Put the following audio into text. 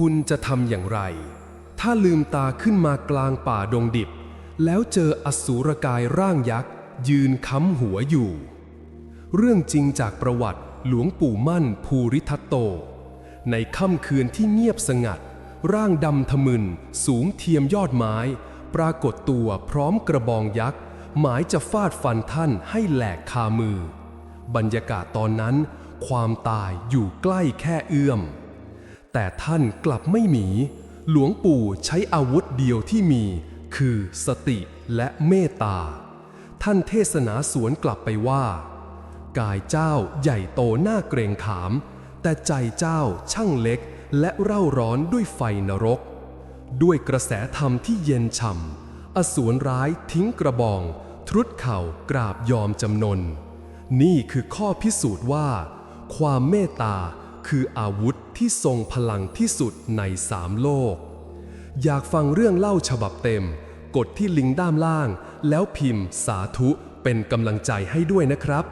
คุณจะทำอย่างไร ถ้าลืมตาขึ้นมากลางป่าดงดิบ แล้วเจออสูรกายร่างยักษ์ ยืนค้ำหัวอยู่ เรื่องจริงจากประวัติหลวงปู่มั่นภูริทัตโต ในค่ำคืนที่เงียบสงัด ร่างดำทะมึน สูงเทียมยอดไม้ ปรากฏตัวพร้อมกระบองยักษ์ หมายจะฟาดฟันท่านให้แหลกคามือ บรรยากาศตอนนั้น ความตายอยู่ใกล้แค่เอื้อม แต่ท่านกลับไม่หนี หลวงปู่ใช้อาวุธเดียวที่มี คือสติและเมตตา ท่านเทศนาสวนกลับไปว่า กายเจ้าใหญ่โตหน้าเกรงขาม แต่ใจเจ้าช่างเล็กและเร่าร้อนด้วยไฟนรก ด้วยกระแสธรรมที่เย็นฉ่ำอสูรร้ายทิ้งกระบอง ทรุดเข่ากราบยอมจำนน นี่คือข้อพิสูจน์ว่า ความเมตตา คืออาวุธที่ทรงพลังที่สุดในสามโลก อยากฟังเรื่องเล่าฉบับเต็ม กดที่ลิงก์ด้านล่าง แล้วพิมพ์สาธุเป็นกำลังใจให้ด้วยนะครับ